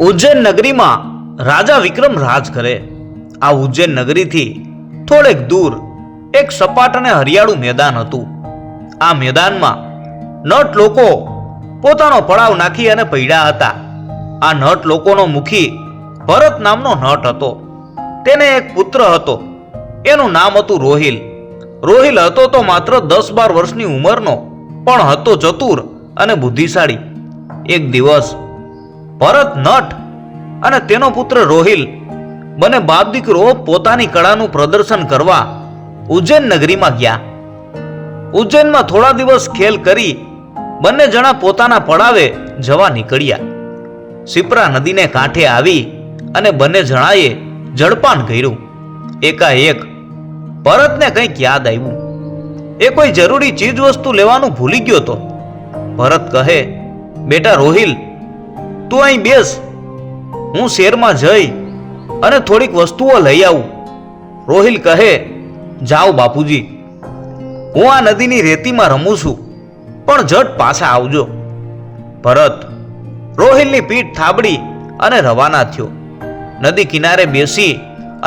ઉજ્જૈન નગરીમાં રાજા વિક્રમ રાજ કરે. આ ઉજ્જૈન નગરીથી થોડેક દૂર એક સપાટ અને હરિયાળું મેદાન હતું. આ મેદાનમાં નટ લોકો પોતાનો પડાવ નાખી અને પૈડા હતા. આ નટ લોકોનો મુખી ભરત નામનો નટ હતો. તેને એક પુત્ર હતો. એનું નામ હતું રોહિલ. રોહિલ હતો તો માત્ર દસ બાર વર્ષની ઉંમરનો, પણ હતો ચતુર અને બુદ્ધિશાળી. એક દિવસ ભરત નટ અને તેનો પુત્ર રોહિલ બંને બાપ દીકરો પોતાની કળાનું પ્રદર્શન કરવા ઉજ્જૈન નગરીમાં ગયા. ઉજ્જૈનમાં થોડા દિવસ ખેલ કરી બંને જણા પોતાના પડાવે જવા નીકળ્યા. શિપ્રા નદીને કાંઠે આવી અને બંને જણાએ જળપાન કર્યું. એકાએક ભરતને કંઈક યાદ આવ્યું. એ કોઈ જરૂરી ચીજ વસ્તુ લેવાનું ભૂલી ગયો તો? ભરત કહે, બેટા રોહિલ તું અહીં બેસ. હું શેરમાં જઈ અને થોડીક વસ્તુઓ લઈ આવું. રોહિલ કહે, જાઓ બાપુજી. હું આ નદીની રેતીમાં રમું છું, પણ જટ પાછા આવજો. ભરત રોહિલની પીઠ થાબડી અને રવાના થયો. નદી કિનારે બેસી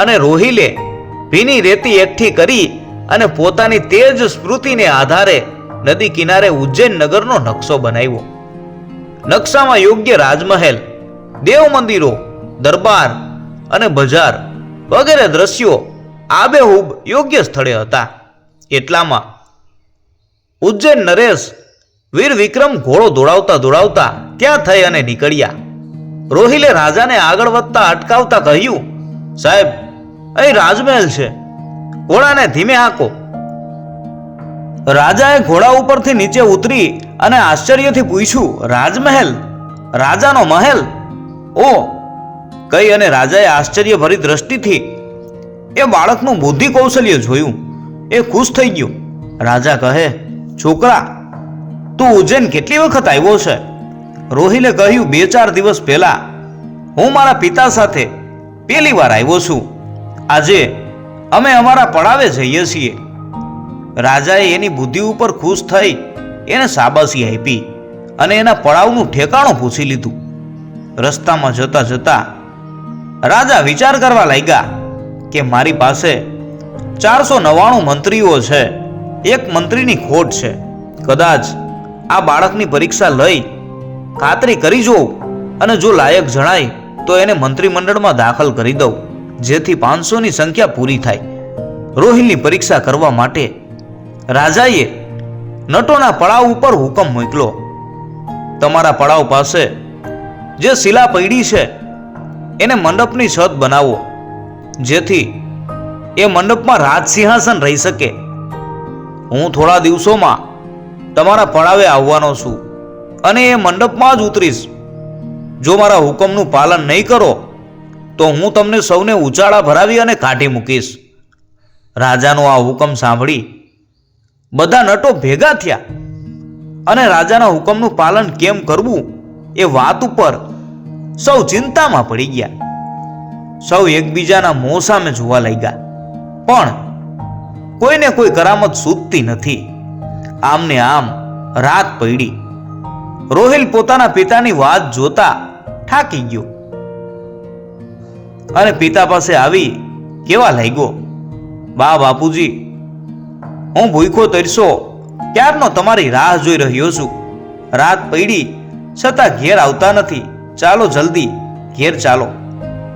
અને રોહિલે ભીની રેતી એકઠી કરી અને પોતાની તેજ સ્મૃતિને આધારે નદી કિનારે ઉજ્જૈન નગરનો નકશો બનાવ્યો. નકશામાં યોગ્ય રાજમહેલ, દેવ મંદિરો, દરબાર અને બજાર વગેરે દ્રશ્યો આબેહૂબ યોગ્ય સ્થળે હતા. એટલામાં ઉજ્જૈન નરેશ વીર વિક્રમ ઘોડો દોડાવતા દોડાવતા ત્યાં થઈ અને નીકળ્યા. રોહિલે રાજાને આગળ વધતા અટકાવતા કહ્યું, સાહેબ, અહીં રાજમહેલ છે. ઘોડાને ધીમે હાંકો. રાજાએ ઘોડા ઉપરથી નીચે ઉતરી અને આશ્ચર્યથી પૂછ્યું, રાજમહેલ? રાજાનો મહેલ? ઓ. કઈ અને રાજાએ આશ્ચર્યભરી દ્રષ્ટિથી એ બાળકનું બુદ્ધિ કૌશલ્ય જોયું. એ ખુશ થઈ ગયો. રાજા કહે, છોકરા, તું ઉજ્જૈન કેટલી વખત આવ્યો છે? રોહિલે કહ્યું, બે ચાર દિવસ પહેલા હું મારા પિતા સાથે પહેલી વાર આવ્યો છું. આજે અમે અમારા પડાવે જઈએ છીએ. રાજાએ એની બુદ્ધિ ઉપર ખુશ થઈ એને શાબાશી આપી અને એના પડાવનું ઠેકાણું પૂછી લીધું. રસ્તામાં જતા જતા રાજા વિચાર કરવા લાગ્યા કે મારી પાસે ચારસો નવ્વાણું મંત્રીઓ છે, એક મંત્રીની ખોટ છે. કદાચ આ બાળકની પરીક્ષા લઈ ખાતરી કરી જોઉં અને જો લાયક જણાય તો એને મંત્રીમંડળમાં દાખલ કરી દઉં, જેથી પાંચસોની સંખ્યા પૂરી થાય. રોહિલની પરીક્ષા કરવા માટે રાજાએ નટોના પડાવ ઉપર હુકમ મોકલો તમારા પડાવ પાસે જે શિલા પૈડી છે, એને મંડપની છત બનાવો, જેથી એ મંડપમાં રાજસિંહાસન રહી શકે. હું થોડા દિવસોમાં તમારા પડાવે આવવાનો છું અને એ મંડપમાં જ ઉતરીશ. જો મારા હુકમનું પાલન નહીં કરો, તો હું તમને સૌને ઉચાળા ભરાવી અને કાઢી મૂકીશ. રાજાનો આ હુકમ સાંભળી બધા નટો ભેગા થયા. અને રાજાના હુકમનું પાલન કેમ કરવું એ વાત ઉપર સૌ ચિંતામાં પડી ગયા. સૌ એકબીજાના મોં સામે જોવા લાગ્યા. પણ કોઈને કોઈ કરામત સૂતતી નથી. આમને આમ રાત પડી. રોહિલ પોતાના પિતાની વાત જોતા થાકી ગયો. અને પિતા પાસે આવી કેવા લાગ્યો? બા બાપુજી હું ભૂખો તરસો ક્યારનો તમારી રાહ જોઈ રહ્યો છું? રાત પડી, છતાં ઘેર આવતા નથી. ચાલો જલ્દી, ઘેર ચાલો.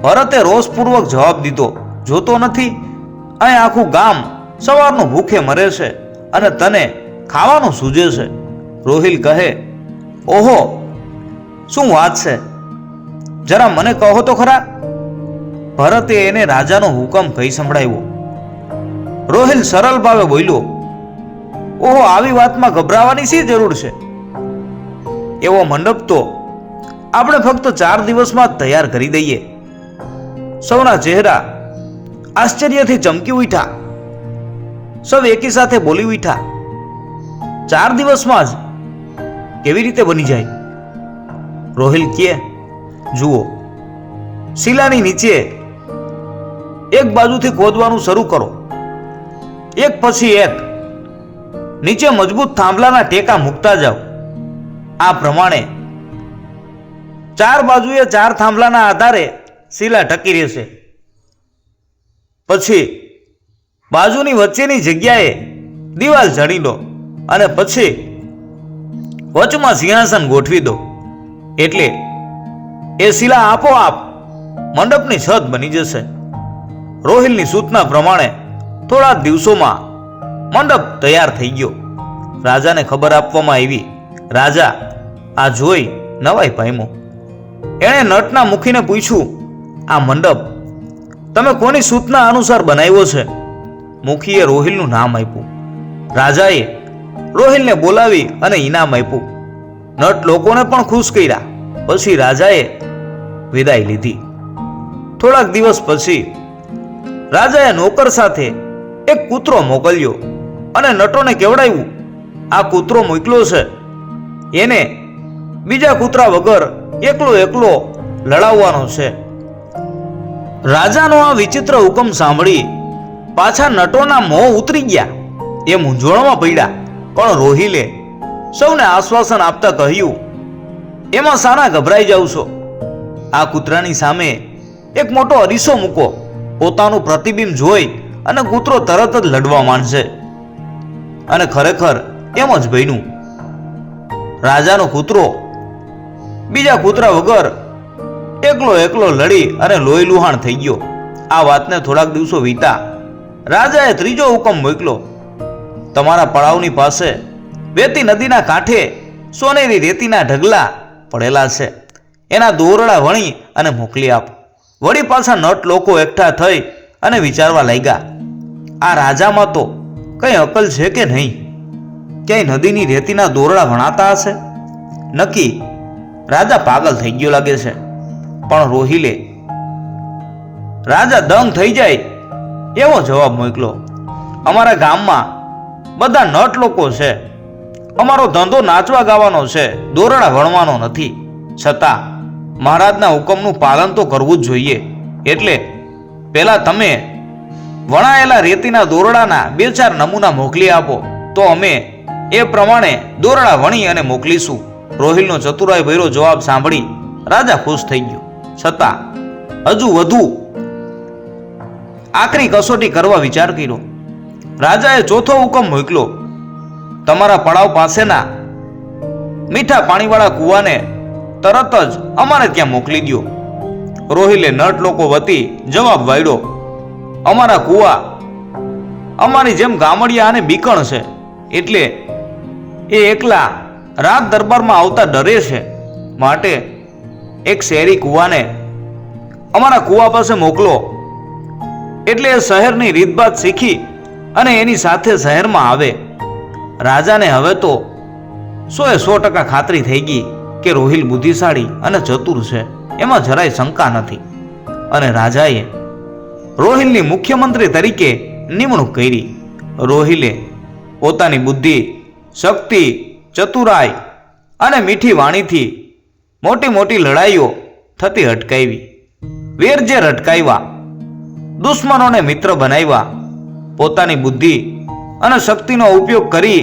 ભરતે રોષપૂર્વક જવાબ દીધો, જોતો નથી. અહીં આખું ગામ સવારનું ભૂખે મરે છે અને તને ખાવાનું સૂજે છે. રોહિલ કહે, ઓહો, શું વાત છે? જરા મને કહો તો ખરા. ભરતે એને રાજાનો હુકમ કહી સંભળાવ્યો. રોહિલ સરળ ભાવે બોલ્યો, ઓહો, આવી વાતમાં ગભરાવાની શી જરૂર છે? એવો મંડપ તો આપણે ફક્ત ચાર દિવસમાં તૈયાર કરી દઈએ. સૌના ચહેરા આશ્ચર્યથી ચમકી ઉઠ્યા. સૌ એકી સાથે બોલી ઉઠ્યા, ચાર દિવસમાં જ કેવી રીતે બની જાય? રોહિલ કે જુઓ, શિલાની નીચે એક બાજુથી ખોદવાનું શરૂ કરો. એક પછી એક. નીચે મજબૂત થાંભલાના ટેકા મૂકતા જાઓ. આ પ્રમાણે ચાર બાજુએ ચાર થાંભલાના આધારે શિલા ટકી રહેશે. પછી બાજુની વચ્ચેની જગ્યાએ દિવાલ જડી દો અને પછી વચમાં સિંહાસન ગોઠવી દો. એટલે એ શિલા આપોઆપ મંડપની છત બની જશે. રોહિલની સૂચના પ્રમાણે થોડા દિવસોમાં મંડપ તૈયાર થઈ ગયો. રાજાને ખબર આપવામાં આવી, રાજા, આ જોઈ નવાઈ પામ્યો. એણે નટના મુખીને પૂછ્યું, આ મંડપ તમે કોની સૂચના અનુસાર બનાવ્યો છે? મુખીએ રોહિલનું નામ આપ્યું. રાજાએ રોહિલને બોલાવી અને ઇનામ આપ્યું. નટ લોકોને પણ ખુશ કર્યા. પછી રાજાએ વિદાય લીધી. થોડાક દિવસ પછી રાજાએ નોકર સાથે એક કૂતરો મોકલ્યો અને નટોને કેવડાવ્યું? આ કૂતરો મોકલ્યો છે. એને બીજા કૂતરા વગર એકલો એકલો લડાવવાનો છે. રાજાનો આ વિચિત્ર હુકમ સાંભળી પાછા નટોના મોં ઉતરી ગયા. એ મૂંઝવણમાં પડ્યા. પણ રોહિલે સૌને આશ્વાસન આપતા કહ્યું, એમાં સાના ગભરાઈ જાવ છો. આ કૂતરાની સામે એક મોટો અરીસો મૂકો. પોતાનું પ્રતિબિંબ જોઈ અને કૂતરો તરત જ લડવા માંડશે. અને ખરેખર એમ જ બન્યું. રાજાનો કૂતરો બીજા કૂતરા વગર એકલો એકલો લડી અને લોહી લુહાણ થઈ ગયો. આ વાતને થોડાક દિવસો વીતા રાજાએ ત્રીજો હુકમ મોકલો તમારા પડાવની પાસે વેતી નદીના કાંઠે સોનેરી રેતીના ઢગલા પડેલા છે. એના દોરડા વણી અને મોકલી આપો. વળી પાછા નટ લોકો એકઠા થઈ અને વિચારવા લાગ્યા. આ રાજામાં તો કઈ અકલ છે કે નહીં? ક્યાંય નદીની રેતીના દોરડા વણાતા હશે? નક્કી રાજા પાગલ થઈ ગયો લાગે છે. પણ રોહિલે, રાજા દંગ થઈ જાય. એવો જવાબ મોકલો, અમારા ગામમાં બધા નટ લોકો છે. અમારો ધંધો નાચવા ગાવાનો છે, દોરડા વણવાનો નથી. છતાં મહારાજના હુકમનું પાલન તો કરવું જ જોઈએ. એટલે પહેલાં તમે વણાયેલા રેતીના દોરડાના બે ચાર નમૂના મોકલી આપો. તો અમે એ પ્રમાણે દોરડા વણી અને મોકલીશું. રોહિલનો ચતુરાઈ ભૈરો જવાબ સાંભળી રાજા ખુશ થઈ ગયો. છતાં હજુ વધુ આકરી કસોટી કરવા વિચાર કર્યો. રાજાએ ચોથો હુકમ મોકલો તમારા પડાવ પાસેના મીઠા પાણીવાળા કૂવાને તરત જ અમારે ત્યાં મોકલી દો રોહિલે નટ લોકો વતી જવાબ વાળ્યો અમારા કૂવા. અમારી જેમ ગામડિયા અને બીકણ છે. એટલે એ એકલા રાત દરબારમાં આવતા ડરે છે. માટે એક શહેરી કૂવાને અમારા કૂવા પાસે મોકલો. એટલે એ શહેરની રીતભાત શીખી અને એની સાથે શહેરમાં આવે. રાજાને હવે તો સો એ સો ટકા ખાતરી થઈ ગઈ કે રોહિલ બુદ્ધિશાળી અને ચતુર છે. એમાં જરાય શંકા નથી. અને રાજાએ રોહિલની મુખ્યમંત્રી તરીકે નિમણૂક કરી. રોહિલે પોતાની બુદ્ધિ, શક્તિ, ચતુરાઈ અને મીઠી વાણીથી મોટી મોટી લડાઈઓ થતી અટકાવી. વેરઝેર અટકાવ્યા દુશ્મનોને મિત્ર બનાવ્યા. પોતાની બુદ્ધિ અને શક્તિનો ઉપયોગ કરી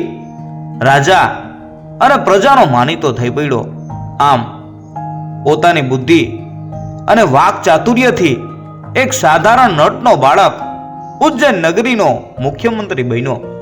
રાજા અને પ્રજાનો માનીતો થઈ પડ્યો. આમ પોતાની બુદ્ધિ અને વાક ચાતુર્યથી એક સાધારણ નટનો બાળક ઉજ્જૈન નગરીનો મુખ્યમંત્રી બન્યો.